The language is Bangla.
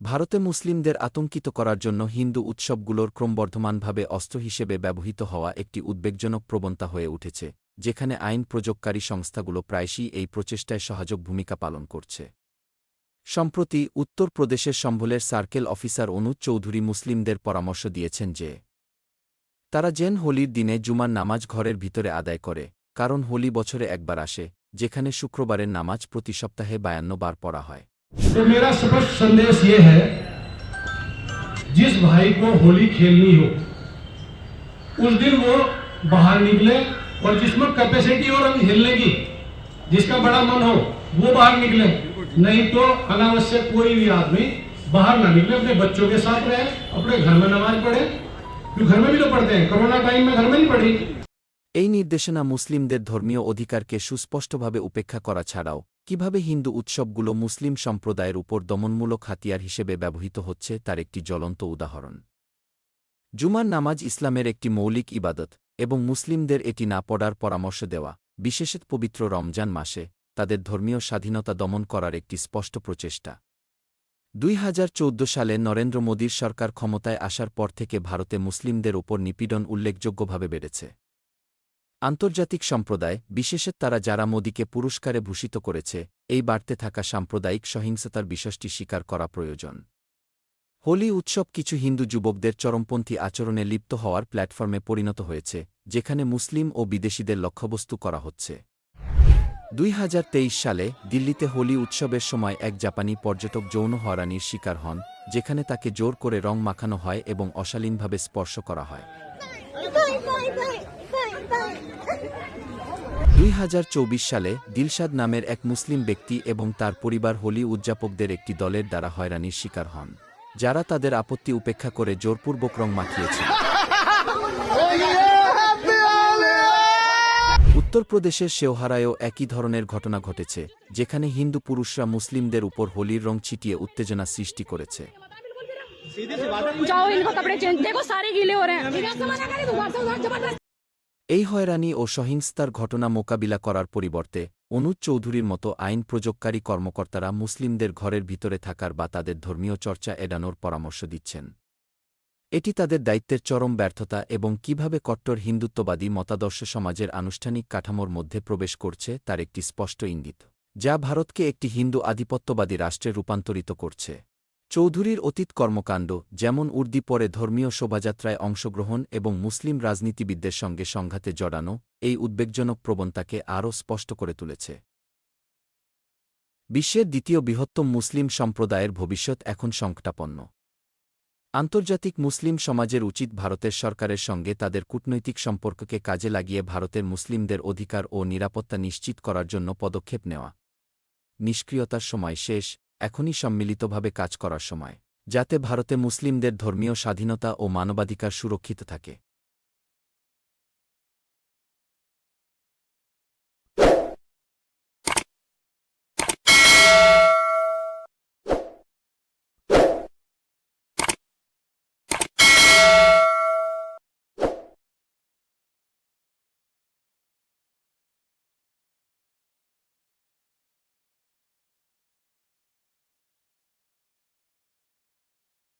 ভারতে মুসলিমদের আতঙ্কিত করার জন্য হিন্দু উৎসবগুলোর ক্রমবর্ধমানভাবে অস্ত্র হিসেবে ব্যবহৃত হওয়া একটি উদ্বেগজনক প্রবণতা হয়ে উঠেছে, যেখানে আইন প্রযোগকারী সংস্থাগুলো প্রায়শই এই প্রচেষ্টায় সহায়ক ভূমিকা পালন করছে। সম্প্রতি উত্তরপ্রদেশের সম্ভলের সার্কেল অফিসার অনুজ চৌধুরী মুসলিমদের পরামর্শ দিয়েছেন যে, তারা জেন হোলির দিনে জুমার নামাজ ঘরের ভিতরে আদায় করে, কারণ হোলি বছরে একবার আসে, যেখানে শুক্রবারের নামাজ প্রতি সপ্তাহে বায়ান্ন বার পড়া হয়। तो मेरा स्पष्ट संदेश ये है जिस भाई को होली खेलनी हो उस दिन वो बाहर निकले और जिसमें कैपेसिटी हो रंग खेलने की जिसका बड़ा मन हो वो बाहर निकले नहीं तो अनावश्यक कोई भी आदमी बाहर ना निकले अपने बच्चों के साथ रहे अपने घर में नमाज पढ़े क्यों घर में भी तो पढ़ते हैं कोरोना टाइम में घर में नहीं पढ़ी এই নির্দেশনা মুসলিমদের ধর্মীয় অধিকারকে সুস্পষ্টভাবে উপেক্ষা করা ছাড়াও কীভাবে হিন্দু উৎসবগুলো মুসলিম সম্প্রদায়ের উপর দমনমূলক হাতিয়ার হিসেবে ব্যবহৃত হচ্ছে তার একটি জ্বলন্ত উদাহরণ। জুমার নামাজ ইসলামের একটি মৌলিক ইবাদত এবং মুসলিমদের এটি না পড়ার পরামর্শ দেওয়া, বিশেষত পবিত্র রমজান মাসে, তাদের ধর্মীয় স্বাধীনতা দমন করার একটি স্পষ্ট প্রচেষ্টা। দুই হাজার চৌদ্দ সালে নরেন্দ্র মোদীর সরকার ক্ষমতায় আসার পর থেকে ভারতে মুসলিমদের ওপর নিপীড়ন উল্লেখযোগ্যভাবে বেড়েছে। আন্তর্জাতিক সম্প্রদায় বিশেষত তারা যারা মোদীকে পুরস্কারে ভূষিত করেছে, এই বাড়তে থাকা সাম্প্রদায়িক সহিংসতার বিষয়টি স্বীকার করা প্রয়োজন। হোলি উৎসব কিছু হিন্দু যুবকদের চরমপন্থী আচরণে লিপ্ত হওয়ার প্ল্যাটফর্মে পরিণত হয়েছে, যেখানে মুসলিম ও বিদেশিদের লক্ষ্যবস্তু করা হচ্ছে। দুই হাজার তেইশ সালে দিল্লিতে হোলি উৎসবের সময় এক জাপানি পর্যটক যৌন হয়রানির শিকার হন, যেখানে তাকে জোর করে রং মাখানো হয় এবং অশালীনভাবে স্পর্শ করা হয়। দুই সালে দিলশাদ নামের এক মুসলিম ব্যক্তি এবং তার পরিবার হোলি উদযাপকদের একটি দলের দ্বারা হয়রানির শিকার হন যারা তাদের আপত্তি উপেক্ষা করে জোরপূর্বক রং মাখিয়েছিল উত্তরপ্রদেশের শেওহারায়ও একই ধরনের ঘটনা ঘটেছে যেখানে হিন্দু পুরুষরা মুসলিমদের উপর হোলির রং ছিটিয়ে উত্তেজনা সৃষ্টি করেছে जाओ इनको कपड़े चेंज देखो सारे गीले हो रहे हैं जबरदस्त এই হয়রানি ও সহিংসতার ঘটনা মোকাবিলা করার পরিবর্তে অনুজ চৌধুরীর মতো আইন প্রযোগকারী কর্মকর্তারা মুসলিমদের ঘরের ভিতরে থাকার বা তাদের ধর্মীয় চর্চা এড়ানোর পরামর্শ দিচ্ছেন। এটি তাদের দায়িত্বের চরম ব্যর্থতা এবং কীভাবে কট্টর হিন্দুত্ববাদী মতাদর্শ সমাজের আনুষ্ঠানিক কাঠামোর মধ্যে প্রবেশ করছে তার একটি স্পষ্ট ইঙ্গিত, যা ভারতকে একটি হিন্দু আধিপত্যবাদী রাষ্ট্রে রূপান্তরিত করছে। চৌধুরীর অতীত কর্মকাণ্ড, যেমন উর্দি পরে ধর্মীয় শোভাযাত্রায় অংশগ্রহণ এবং মুসলিম রাজনীতিবিদদের সঙ্গে সংঘাতে জড়ানো, এই উদ্বেগজনক প্রবণতাকে আরও স্পষ্ট করে তুলেছে। বিশ্বের দ্বিতীয় বৃহত্তম মুসলিম সম্প্রদায়ের ভবিষ্যৎ এখন সংকটাপন্ন। আন্তর্জাতিক মুসলিম সমাজের উচিত ভারতের সরকারের সঙ্গে তাদের কূটনৈতিক সম্পর্ককে কাজে লাগিয়ে ভারতের মুসলিমদের অধিকার ও নিরাপত্তা নিশ্চিত করার জন্য পদক্ষেপ নেওয়া। নিষ্ক্রিয়তার সময় শেষ এখনই সম্মিলিতভাবে কাজ করার সময় যাতে ভারতে মুসলিমদের ধর্মীয় স্বাধীনতা ও মানবাধিকার সুরক্ষিত থাকে।